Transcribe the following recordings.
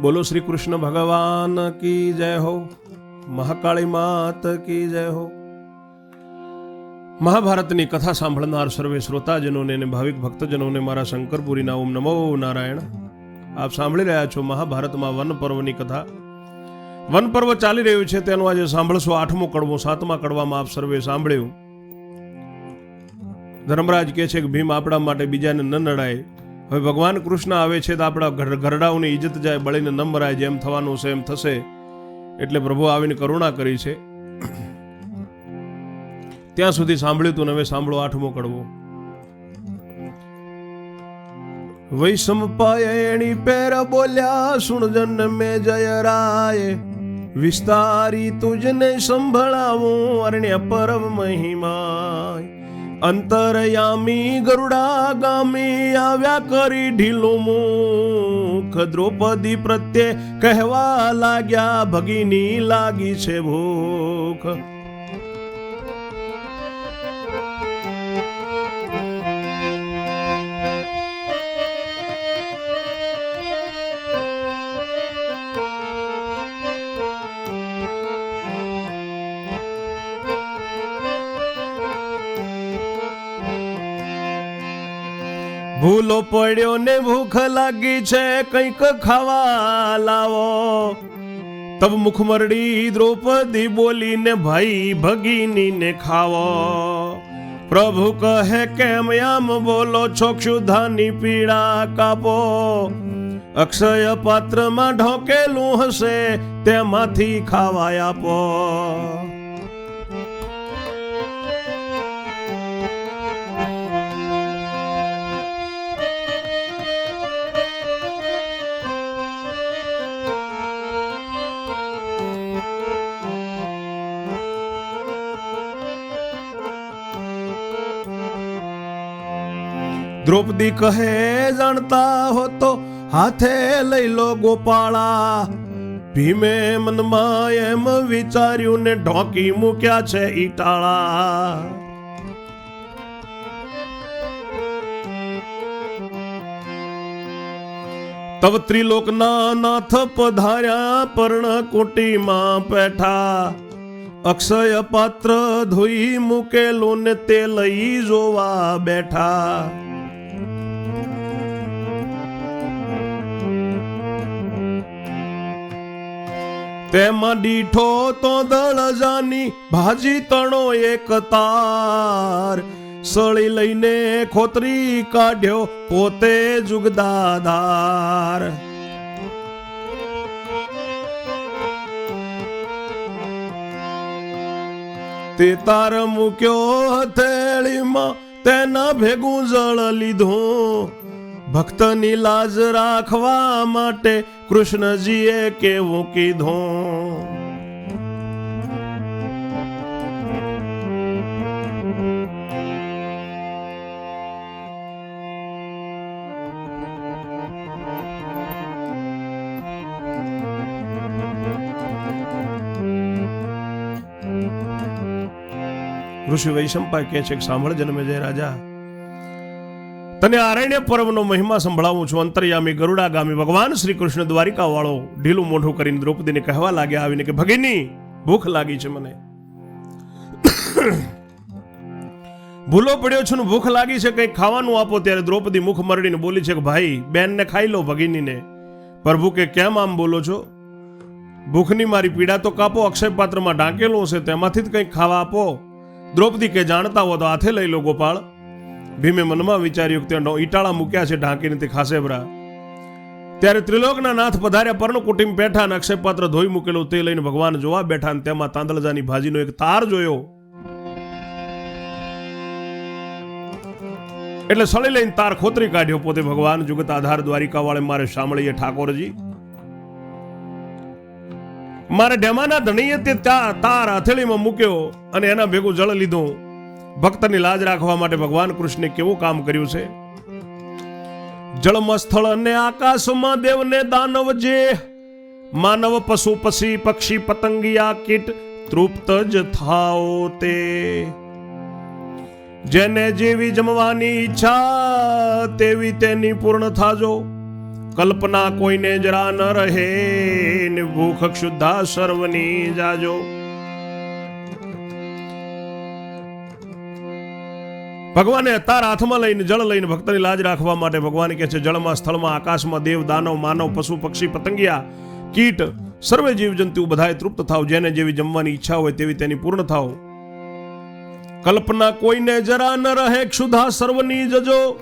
બોલો શ્રી કૃષ્ણ ભગવાન કી જય હો? મહાકાળી માત કી જય હો? મહાભારતની કથા સાંભળનાર સર્વે શ્રોતાજનોને અને ભાવિક ભક્તજનોને મારા શંકરપુરીના ઓમ નમો નારાયણ. આપ સાંભળી રહ્યા છો મહાભારતમાં વન પર્વની કથા. વન પર્વ ચાલી રહ્યું છે, તેનું આજે સાંભળશો આઠમો કડવો, સાતમા કડવામાં આપ સર્વે સાંભળ્યું. ધર્મરાજ કહે છે કે ભીમ આપણા માટે બીજાને ન નડાય હવે ભગવાન કૃષ્ણ આવે છે તો આપણા ઘર ઘરડાઓની ઇજ્જત જાય, બળીને નંબરાય જેમ થવાનું છે એમ થશે. એટલે પ્રભુ આવીને કરુણા કરી છે. ત્યાં સુધી સાંભળ્યું તું હવે સાંભળો આઠમો કડવો વૈષમ પાયણી પેર બોલ્યા સુણજન મે જય રાય. વિસ્તારી તુજને સંભળાવું, અરણ્ય પરમ મહિમા અંતરયામી ગરુડા ગામી આવ્યા કરી ઢીલું મુખ. દ્રૌપદી પ્રત્યે કહેવા લાગ્યા, ભગીની લાગી છે ભૂખ. ભૂલો પડ્યો ને ભૂખ લાગી છે, કંઈક ખાવા લાવો. તબ મુખમરડી દ્રૌપદી બોલીને, ભાઈ ભગીની ને ખાવો. પ્રભુ કહે, કેમ આમ બોલો છો, ક્ષુધાની પીડા કાપો. અક્ષય પાત્રમાં ઢોકેલું હશે, તેમાંથી ખાવા આપો. દ્રૌપદી કહે, જાણતા હો તો હાથે લઈ લો ગોપાળા. ભીમે મનમાં એમ વિચાર્યું ને ઢોકી મૂક્યા છે ઈટાળા. તવ ત્રિલોકના નાથ પધાર્યા પર્ણ કુટીમાં બેઠા. અક્ષય પાત્ર ધોઈ મૂકેલું ને તે લઈ જોવા બેઠા. તેમાં દીઠો તો દળજાની ભાજી તણો એક તાર. સળી લઈને ખોતરી કાઢ્યો પોતે જુગદાદાર તે તાર મૂક્યો હથેળીમાં, તેના ભેગું જળ લીધું. ભક્તની લાજ રાખવા માટે કૃષ્ણજીએ કેવું કીધું. ઋષિ વૈશંપા કહે છે કે સાંભળ જન્મે જય રાજા તને આરણ્ય પર્વનો મહિમા સંભળાવું છું. અંતર્યામી ગરુડા ગામી ભગવાન શ્રી કૃષ્ણ દ્વારિકા વાળો ઢીલું મોઢું કરીને દ્રૌપદીને કહેવા લાગ્યા આવીને કે, ભગીની, ભૂખ લાગી છે મને. ભૂલો પડ્યો છું ભૂખ લાગી છે, કંઈક ખાવાનું આપો. ત્યારે દ્રૌપદી મુખ મરડીને બોલી છે કે, ભાઈ, બેનને ખાઈ લો ભગીનીને. પ્રભુ કે કેમ આમ બોલો છો? ભૂખની મારી પીડા તો કાપો અક્ષય પાત્રમાં ઢાંકેલું હશે, તેમાંથી જ કંઈક ખાવા આપો. દ્રૌપદી કે, જાણતા હો તો હાથે લઈ લો ગોપાળ. ભીમે મનમાં વિચાર્યું કે ત્યાં ઈટાળા મૂક્યા છે ઢાંકીને તે ખાસેબરા ત્યારે ત્રિલોકના નાથ પધાર્યા પરનું કુટુંબ બેઠા અને ધોઈ મૂકેલું તે લઈને ભગવાન જોવા બેઠા અને તેમાં તાંદળજાની ભાજીનો એક તાર જોયો. એટલે સળી લઈને તાર ખોતરી કાઢ્યો. પોતે ભગવાન જુગત આધાર દ્વારિકા વાળે મારે સાંભળીએ ઠાકોરજી, મારે ડેમાના ધણીએ તા- તાર હથેળીમાં મૂક્યો અને એના ભેગું જળ લીધું. ભક્તની લાજ રાખવા માટે ભગવાન કૃષ્ણે કેવું કામ કર્યું છે? જળમાં સ્થળ અને આકાશમાં દેવને દાનવ જે માનવ પશુ પક્ષી પક્ષી પતંગિયા કીટ તૃપ્ત જ થાઓ તે. જેને જેવી જમવાની ઈચ્છા તેવી તેની પૂર્ણ થાજો. કલ્પના કોઈને જરા ન રહે ભૂખ ક્ષુદ્ધા સર્વની જાજો. ભગવાને તાર હાથમાં લઈને જળ લઈને ભક્તની લાજ રાખવા માટે ભગવાન કહે છે, જળમાં, સ્થળમાં, આકાશમાં દેવ, દાનવ, માનવ, પશુ, પક્ષી, પતંગિયા, કીટ, સર્વે જીવજંતુ બધાએ તૃપ્ત થાવ. જેને જેવી જમવાની ઈચ્છા હોય તેવી તેની પૂર્ણ થાવ. કલ્પના કોઈને જરા ન રહે ક્ષુધા સર્વની જજો.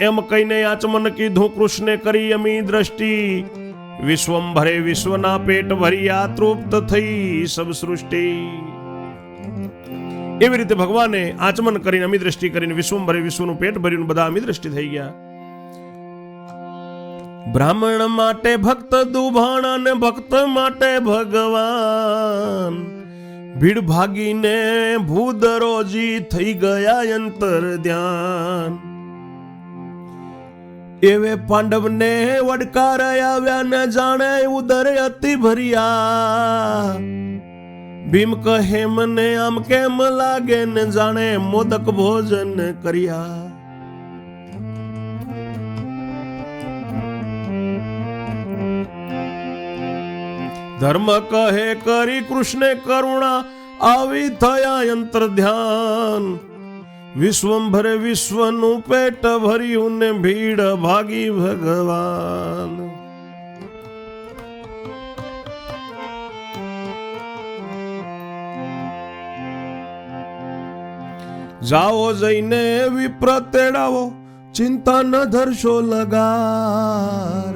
એમ કહીને આચમન કીધું, કૃષ્ણે કરી અમી દ્રષ્ટિ. વિશ્વમ ભરે વિશ્વના પેટ ભરી આ તૃપ્ત થઈ સબ સૃષ્ટિ. એવી રીતે ભગવાને આચમન કરીને અમી દ્રષ્ટિ કરીને વિશ્વંભરે વિશ્વનું પેટ ભર્યું બધા અમી દ્રષ્ટિ થઈ ગયા. બ્રાહ્મણ માટે ભક્ત, દુભાણ અને ભક્ત માટે ભગવાન. ભીડ ભાગીને ભૂદરોજી થઈ ગયા અંતર ધ્યાન. એવે પાંડવને વડકાર આવ્યા ન જાણે ઉદર અતિ ભર્યા. ભીમ કહે, મને આમ કેમ લાગે ને જાણે મોદક ભોજન કર્યા? ધર્મ કહે, કરી કૃષ્ણે કરુણા, આવી થયા યંત્ર ધ્યાન. વિશ્વંભરે વિશ્વનું પેટ ભર્યું ને ભીડ ભાગી ભગવાન. જાઓ જઈને વિપ્ર તેડાવો, ચિંતા ન ધરશો લગાર.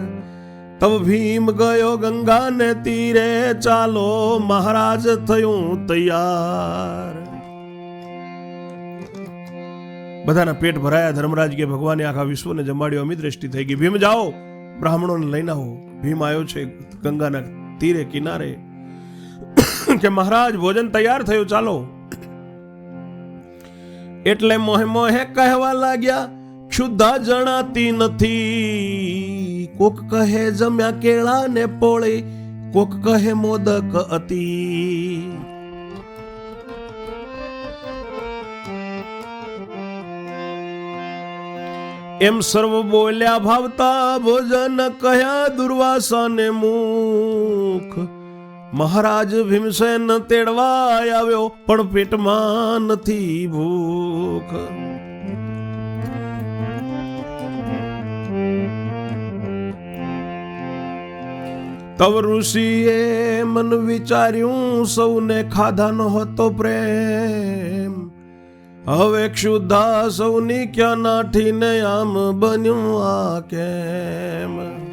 તબ ભીમ ગયો ગંગાને તીરે, ચાલો મહારાજ થયું તૈયાર. બધાના પેટ ભરાયા, ધર્મરાજ કે ભગવાને આખા વિશ્વને જમાડ્યો અમી દ્રષ્ટિ થઈ ગઈ. ભીમ જાઓ, બ્રાહ્મણોને લઈને આવો. ભીમ આવ્યો છે ગંગાના તીરે કિનારે. કે મહારાજ, ભોજન તૈયાર થયું, ચાલો. એટલે મોહે મોહે કહેવા લાગ્યા ક્ષુદ્ધા જણાતી નથી. કોક કહે, જમ્યા કેળા ને પોળે. કોક કહે, મોદક અતી. એમ સર્વ બોલ્યા, ભાવતા ભોજન કહ્યા, દુર્વાસાને મુખ. મહારાજ ભીમસેન તેડવા આવ્યો, પણ પેટમાં નથી ભૂખ. તવ ઋષિએ મન વિચાર્યું, સૌને ખાધાનો હતો પ્રેમ. હવે ક્ષુધા સૌની ક્યાં નાઠીને આમ બન્યું આ કેમ?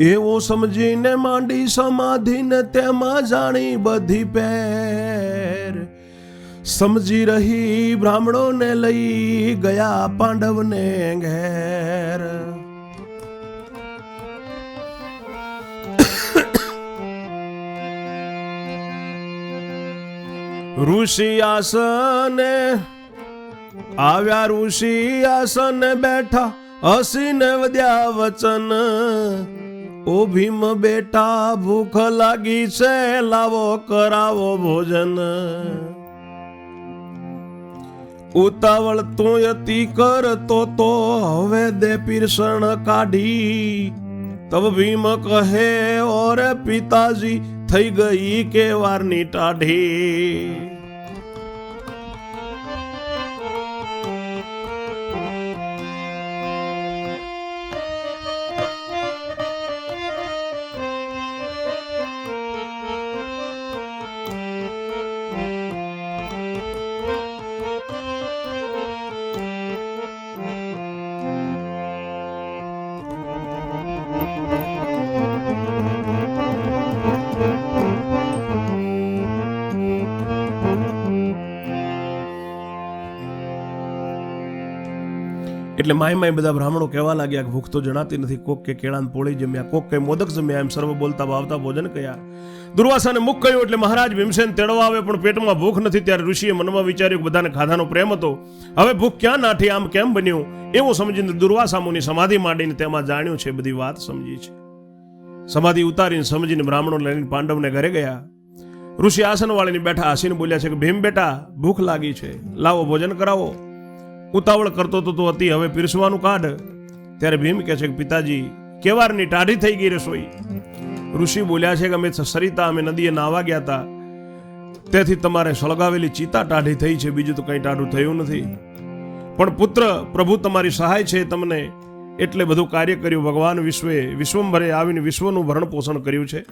એવું સમજીને માંડી સમાધિને તેમાં જાણી બધી પેર. સમજી રહી બ્રાહ્મણોને લઈ ગયા પાંડવને ઘેર. ઋષિ આસને આવ્યા ઋષિ આસન બેઠા હસીને વધ્યા વચન. ઓ ભીમ બેટા, ભૂખ લાગી છે, લાવો, કરાવો ભોજન. ઉતાવળ તું યતી કરતો તો હવે દે પીરસણ કાઢી. તબ ભીમ કહે, ઓરે પિતાજી, થઈ ગઈ કે વારની ટાઢી. એટલે માય માય બધા બ્રાહ્મણો કહેવા લાગ્યા કે ભૂખ તો જણાતી નથી, કોક કે કેળાન પોળી જમ્યા, કોક કે મોદક જમ્યા, એમ સર્વ બોલતા આવતા ભોજન કયા દુર્વાસાને મુખ કહ્યું એટલે મહારાજ ભીમસેન તેડવા આવે, પણ પેટમાં ભૂખ નથી, ત્યારે ઋષિએ મનમાં વિચાર્યું કે બધાને ખાધાનો પ્રેમ હતો. હવે ભૂખ ક્યાં નાઠી, આમ કેમ બન્યું? એવું સમજીને દુર્વાસા મુનિ સમાધિ માંડીને તેમાં જાણ્યું છે, બધી વાત સમજી છે. સમાધિ ઉતારીને સમજીને બ્રાહ્મણો લઈને પાંડવને ઘરે ગયા. ઋષિ આસનવાળીની બેઠા હસીને બોલ્યા છે કે, ભીમ બેટા, ભૂખ લાગી છે. લાવો, ભોજન કરાવો. ઉતાવળ કરતો તો તું હતી હવે પીરસવાનું કાઢ. ત્યારે ભીમ કહે છે કે, પિતાજી, કેવારની ટાઢી થઈ ગઈ રસોઈ ઋષિ બોલ્યા છે કે, અમે સરિતા અમે નદીએ નાવા ગયા હતા તેથી તમારે સળગાવેલી ચિતા ટાઢી થઈ છે, બીજું તો કંઈ ટાઢું થયું નથી. પણ પુત્ર, પ્રભુ તમારી સહાય છે, તમને એટલે બધું કાર્ય કર્યું. ભગવાન વિશ્વે, વિશ્વંભરે આવીને વિશ્વનું ભરણ પોષણ કર્યું છે.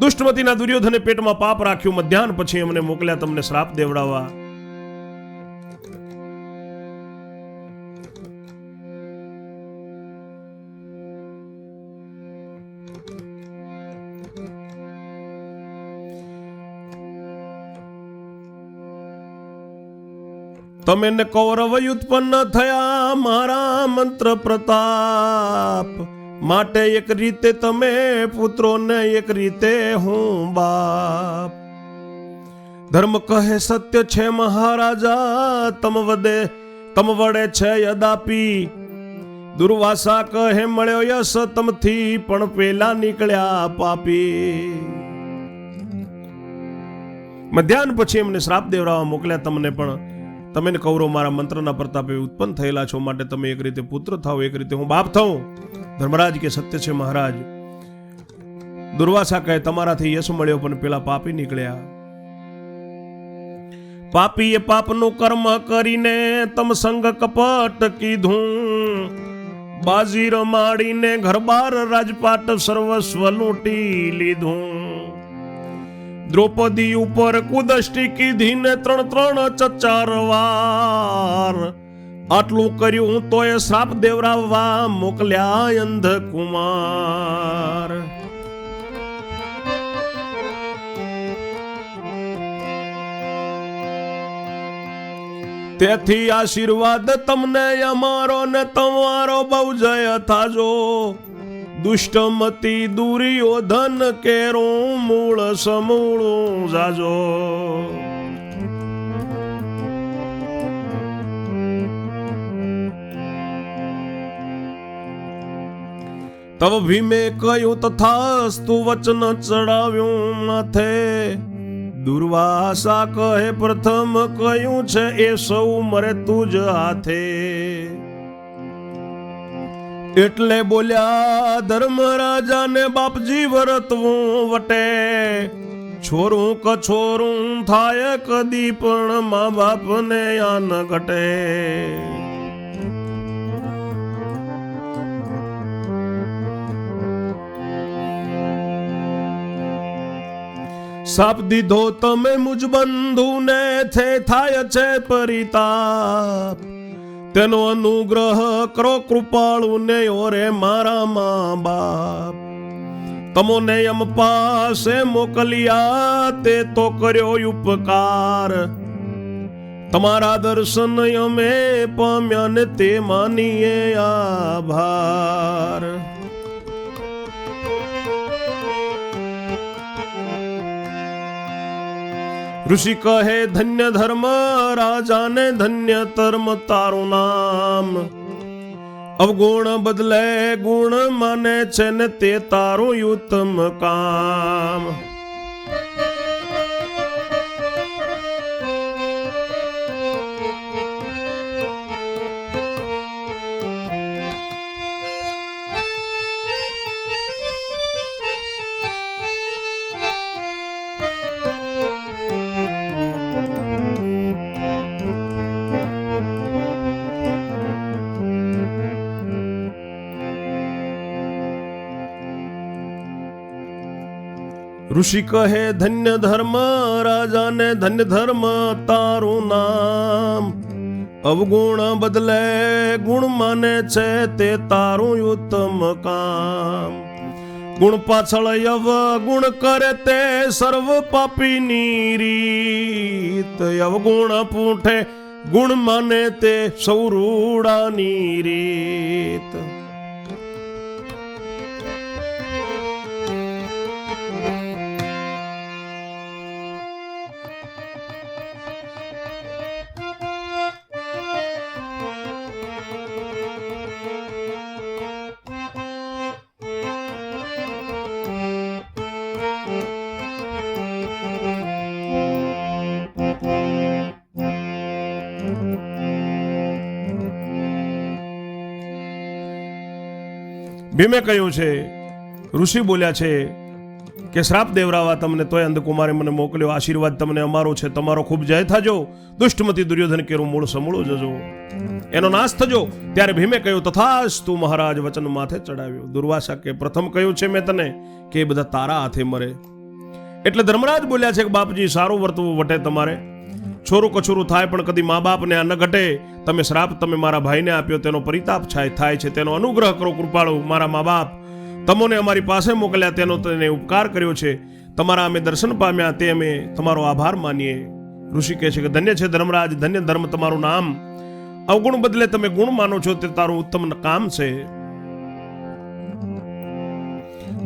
દુષ્ટમતીના દુર્યોધને પેટમાં પાપ રાખ્યું, મધ્યાહન પછી અમને મોકલ્યા તમને શ્રાપ દેવડાવવા. તમે ને કૌરવ ઉત્પન્ન થયા, મારા મંત્ર પ્રતાપ. માટે એક રીતે તમે પુત્રો ને એક રીતે હું બાપ. ધર્મ કહે સત્ય છે મહારાજા, તમ વદે તમ વડે છે યદાપી. દુર્વાસા કહે મળ્યો યશ, તમથી પણ પેલા નીકળ્યા પાપી. મધ્યાહન પછી એમને શ્રાપ દેવડાવવા મોકલ્યા તમને પણ. તમે ને કૌરવ મારા મંત્રના પ્રતાપે ઉત્પન્ન થયેલા છો માટે તમે એક રીતે પુત્ર થાઓ, એક રીતે હું બાપ થાઉં. ધર્મરાજ કે સત્ય છે મહારાજ. દુર્વાસા કહે, તમારાથી યશ મળ્યો, પણ પેલા પાપી નીકળ્યા. પાપીએ પાપનું કર્મ કરીને તમ સંગ કપટ કીધું. બાજી રમાડીને ઘરબાર રાજપાટ સર્વસ્વ લૂંટી લીધું. દ્રૌપદી ઉપર કુદષ્ટિ કીધી ને ત્રણ ત્રણ ચચાર વાર આટલું કર્યું તોય શ્રાપ દેવરાવવા મોકલ્યા અંધકુમાર. તેથી આશીર્વાદ તમને અમારો ને તમારો બહુ જય થાજો. દુષ્ટમતી દુર્યોધન કેરો મૂળ સમૂળું જાજો. તવ ભીમે કહ્યું તથાસ્તુ વચન ચડાવ્યું માથે. દુર્વાસા કહે પ્રથમ કયું છે એ સૌ મરે તુજ હાથે. એટલે બોલ્યા, ધર્મ રાજાને બાપજી વરતવું વટે. છોરું કછોરું થાય કદી પણ મા બાપને આન ઘટે. સાપ દીધો તમે મુજ બંધુને થે, થાય છે પરિતાપ. તેનો અનુગ્રહ કરો કૃપાળુ ને ઓરે મારા મા બાપ. તમોને એમ પાસે મોકલ્યા તે તો કર્યો ઉપકાર. તમારા દર્શન અમે પામ્યા ને તે માનીએ આભાર. ઋષિ કહે, ધન્ય ધર્મ, રાજાને ધન્ય ધર્મ તારું નામ. અવગુણ બદલે ગુણ માને છે ને તે તારું ઉત્તમ કામ. ઋષિ કહે, ધન્ય ધર્મ, રાજાને ધન્ય ધર્મ, તારું નામ. અવગુણ બદલે ગુણ માને છે તે તારું ઉત્તમ કામ. ગુણ પાછળ યવ ગુણ કરે તે સર્વ પાપીની રીત. અવગુણ પૂઠે ગુણ માને તે સૌ રૂડાની રીત. ભીમે કહ્યું છે, ઋષિ બોલ્યા છે કે શ્રાપ દેવરાવા, તમને તોય અંધકુમારે મને મોકલ્યો, આશીર્વાદ તમને અમારો છે, તમારો ખૂબ જય થાજો, દુષ્ટમતી દુર્યોધન કેરું મૂળ સમૂળો જજો. એનો નાશ થજો. ત્યારે ભીમે કહ્યું તથાશ તું મહારાજ, વચન માથે ચડાવ્યો. દુર્વાસા કે, પ્રથમ કહ્યું છે મેં તને કે એ બધા તારા હાથે મરે. એટલે ધર્મરાજ બોલ્યા છે કે, બાપજી, સારું વર્તવું વટે તમારે છોરું કછોરું થાય પણ કદી મા બાપને આ ન ઘટે. તમે શ્રાપ તમે મારા ભાઈને આપ્યો, તેનો પરિતાપ છાય થાય છે. તેનો અનુગ્રહ કરો કૃપાળુ મારા મા બાપ. તમોને અમારી પાસે મોકલ્યા, તેનો તેને ઉપકાર કર્યો છે. તમારા અમે દર્શન પામ્યા, તે અમે તમારો આભાર માનીએ. ઋષિ કહે છે કે ધન્ય છે ધર્મરાજ, ધન્ય ધર્મ તમારું નામ. અવગુણ બદલે તમે ગુણ માનો છો, તે તારું ઉત્તમ કામ છે.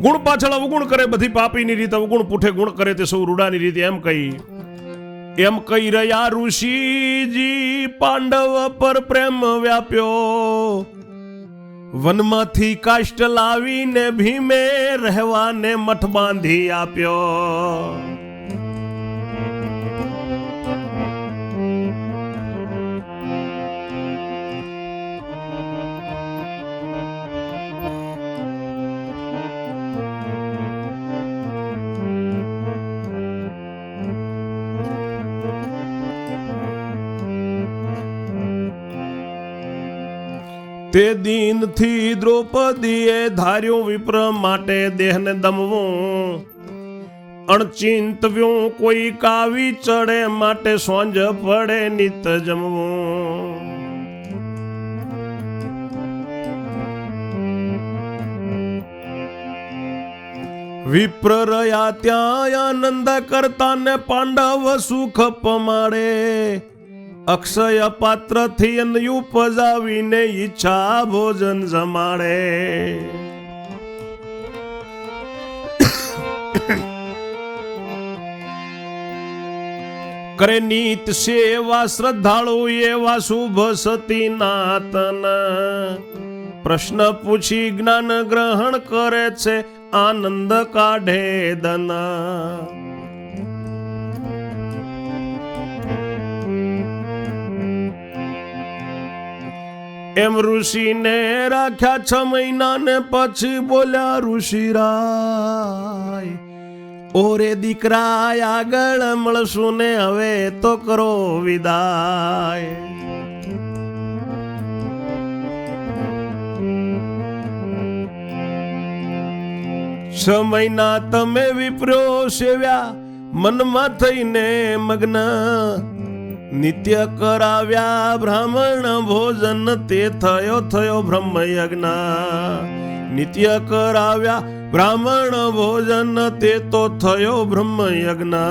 ગુણ પાછળ અવગુણ કરે, બધી પાપીની રીત અવગુણ પૂઠે ગુણ કરે, તે સૌ રૂડાની રીતે એમ કહી. એમ કહી રહ્યા ઋષિજી, પાંડવ પર પ્રેમ વ્યાપ્યો. વનમાંથી કાષ્ટ લાવીને ભીમે રહેવાને મઠ બાંધી આપ્યો. તે દિનથી દ્રૌપદીએ ધાર્યું વિપ્ર માટે દેહને દમવું. અણચિંતવ્યું, કોઈ કાવી ચડે માટે સોંજ પડે નિત જમવું. વિપ્ર રહ્યા ત્યાં આનંદ કરતા ને પાંડવ સુખ પમાડે. અક્ષય પાત્રથી ઉપજાવીને ઈચ્છા ભોજન જમાડે કરે નીત સેવા શ્રદ્ધાળુ એવા શુભ સતી નાતન પ્રશ્ન પૂછી જ્ઞાન ગ્રહણ કરે છે આનંદ કાઢે દના એમ ઋષિને રાખ્યા છ મહિના ને પછી બોલ્યા, ઋષિ રાય, ઓરે દીકરા આગળ મળશું ને હવે તો કરો વિદાય. છ મહિના તમે વિપ્રો સેવ્યા, મનમાં થઈને મગ્ન નિત્ય કરાવ્યા બ્રાહ્મણ ભોજન તે થયો થયો બ્રહ્મ યજ્ઞ નિત્ય કરાવ્યા બ્રાહ્મણ ભોજન તે તો થયો બ્રહ્મ યજ્ઞ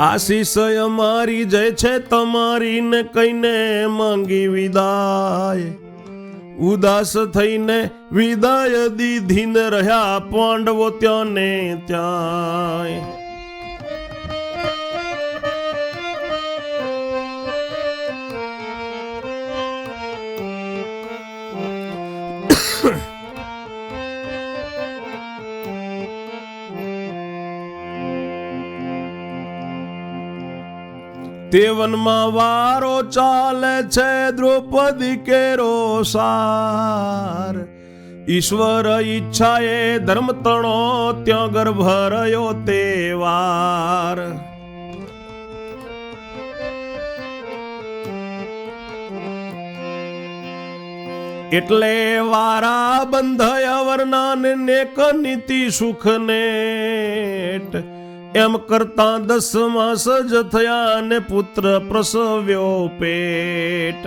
આશીષ અમારી જય છે તમારી ને કઈને માંગી વિદાય. ઉદાસ થઈને વિદાય દીધીને રહ્યા પાંડવો ત્યાં ને ત્યાં તે વનમાં વારો ચાલે છે, દ્રૌપદી કેરો સાર. ઈશ્વર ઈચ્છાએ ધર્મ તણો ત્યાં ગર્ભ રહ્યો તે વાર એટલે વારા બંધય વર્ણાન નેક નીતિ સુખ નેટ એમ કરતા દસ માસ જ થયા ને પુત્ર પ્રસવ્યો પેટ.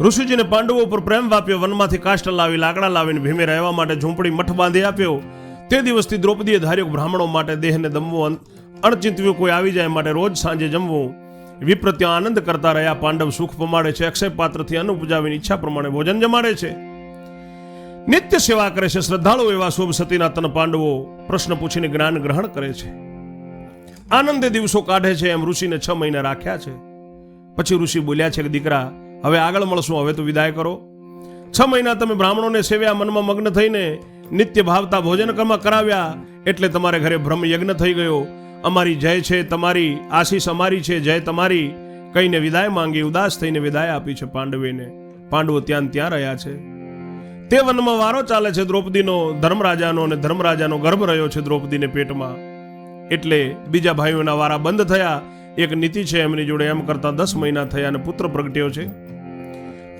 ઋષિજીને પાંડવો ઉપર પ્રેમ વાપ્યો, વનમાંથી કાષ્ટ લાવી, લાકડા લાવીને ભીમે રહેવા માટે ઝૂંપડી મઠ બાંધી આપ્યો. તે દિવસથી દ્રૌપદીએ ધાર્યો બ્રાહ્મણો માટે દેહને દમવું અણચિંતવ્યું કોઈ આવી જાય માટે રોજ સાંજે જમવું. વિપ્ર ત્યાં આનંદ કરતા રહ્યા, પાંડવ સુખ પમાડે છે, અક્ષય પાત્રથી અન્ન ઉપજાવીને ઈચ્છા પ્રમાણે ભોજન જમાડે છે. નિત્ય સેવા કરે છે, શ્રદ્ધાળુ એવા શુભ સતીના તન પાંડવો, પ્રશ્ન પૂછીને જ્ઞાન ગ્રહણ કરે છે. આનંદે દિવસો કાઢે છે, એમ ઋષિને છ મહિના રાખ્યા છે. પછી ઋષિ બોલ્યા છે કે, દીકરા, હવે આગળ મળશું, હવે તો વિદાય કરો. છ મહિના તમે બ્રાહ્મણોને સેવ્યા, મનમાં મગ્ન થઈને નિત્ય ભાવતા ભોજન કર્મ કરાવ્યા, એટલે તમારે ઘરે બ્રહ્મ યજ્ઞ થઈ ગયો. અમારી જય છે તમારી, આશીષ અમારી છે, જય તમારી. કહીને વિદાય માંગી, ઉદાસ થઈને વિદાય આપી છે પાંડવેને. પાંડવો ત્યાં ત્યાં રહ્યા છે. તે વનમાં વારો ચાલે છે દ્રૌપદીનો, ધર્મરાજાનો અને ધર્મરાજાનો ગર્ભ રહ્યો છે દ્રૌપદીને પેટમાં. એટલે બીજા ભાઈઓના વારા બંધ થયા એક નીતિ છે એમની જોડે એમ કરતા દસ મહિના થયા અને પુત્ર પ્રગટ્યો છે.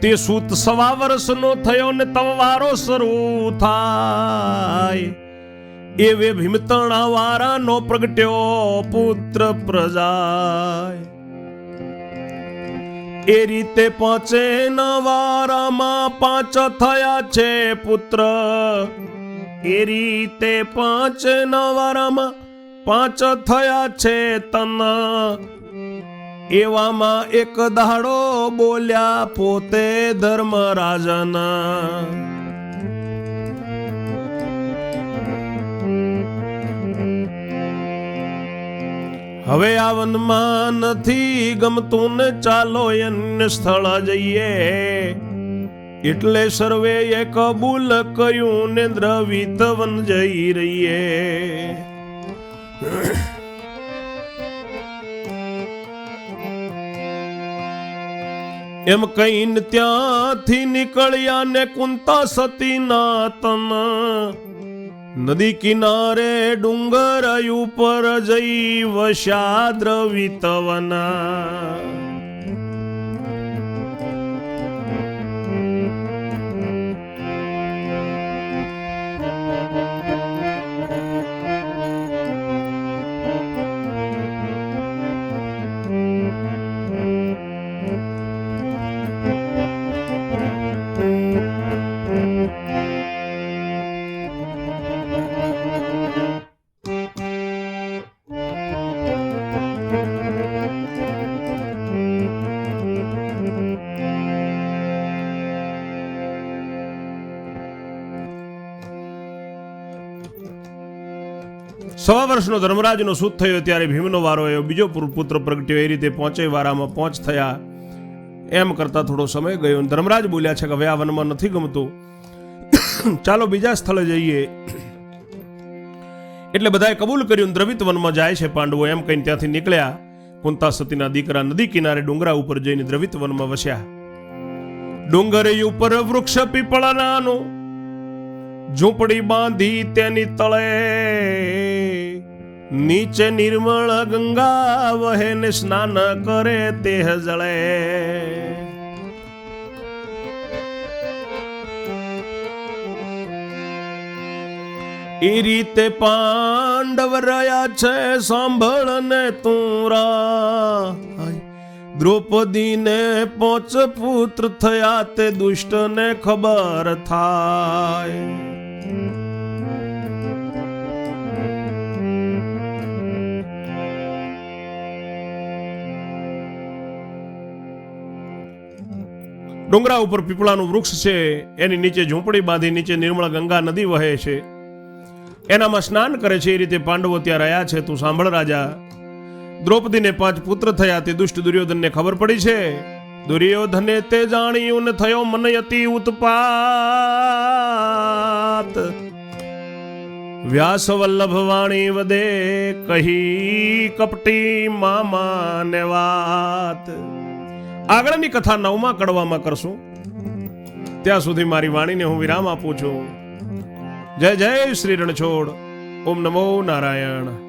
તે સૂત સવા વર્ષનો થયો ને તવ શરૂ થાય. એવે ભીમતણા વારાનો પ્રગટ્યો પુત્ર પ્રજાય. એ રીતે પાંચે વારામાં પાંચ થયા છે પુત્ર. એ રીતે પાંચ વારામાં પાંચ થયા છે તન. એવામાં એક દાડો બોલ્યા પોતે ધર્મરાજના. હવે આ વનમાં નથી ગમતું ને ચાલો અન્ય સ્થળ જઈએ. એટલે સર્વે એ કબૂલ કર્યું ને દ્રવિત વન જઈ રહીએ. એમ કહીને ત્યાંથી નીકળ્યા ને કુંતા સતીના તન નદી કિનારે ડુંગર ઉપર જઈ વશા દ્રવિતવના સવા વર્ષનો ધર્મરાજનો સુત થયો ત્યારે ભીમનો વારો આવ્યો. બીજો પુત્ર પ્રગટ્યો. એ રીતે પહોંચે વારામાં પહોંચ થયા. એમ કરતા થોડો સમય ગયો. ધર્મરાજ બોલ્યા છે કે હવે આ વનમાં નથી ગમતું. ચાલો બીજા સ્થળે જઈએ. એટલે બધાએ કબૂલ કર્યું દ્રવિત વનમાં જાય છે પાંડવો. એમ કહીને ત્યાંથી નીકળ્યા. કુંતા સતીના દીકરા નદી કિનારે ડુંગરા ઉપર જઈને દ્રવિત વનમાં વસ્યા. ડુંગરે ઉપર વૃક્ષ પીપળાનાનું ઝૂંપડી બાંધી તેની તળે. નીચે નિર્મળ ગંગા વહે ને સ્નાન કરે તે જળે. એ રીતે પાંડવ રહ્યા છે સાંભળ ને તું રાય દ્રૌપદીને પોચ પુત્ર થયા તે દુષ્ટને ખબર થાય. ડુંગરા ઉપર પીપળાનું વૃક્ષ છે, એની નીચે ઝૂંપડી બાંધી, નીચે નિર્મળ ગંગા નદી વહે છે. એનામાં સ્નાન કરે છે, એ રીતે પાંડવો ત્યાં રહ્યા છે. તું સાંભળ રાજા, દ્રૌપદીને પાંચ પુત્ર થયા, તે દુષ્ટ દુર્યોધનને ખબર પડી છે. દુર્યોધને તે જાણ્યું ને થયો મન અતિ ઉત્પાત વ્યાસ વલ્લભ વાણી વદે કહી કપટી મામા ને વાત આગળની કથા નવમા કડવામાં કરશું. ત્યાં સુધી મારી વાણીને હું વિરામ આપું છું. જય જય શ્રી રણછોડ. ઓમ નમો નારાયણ.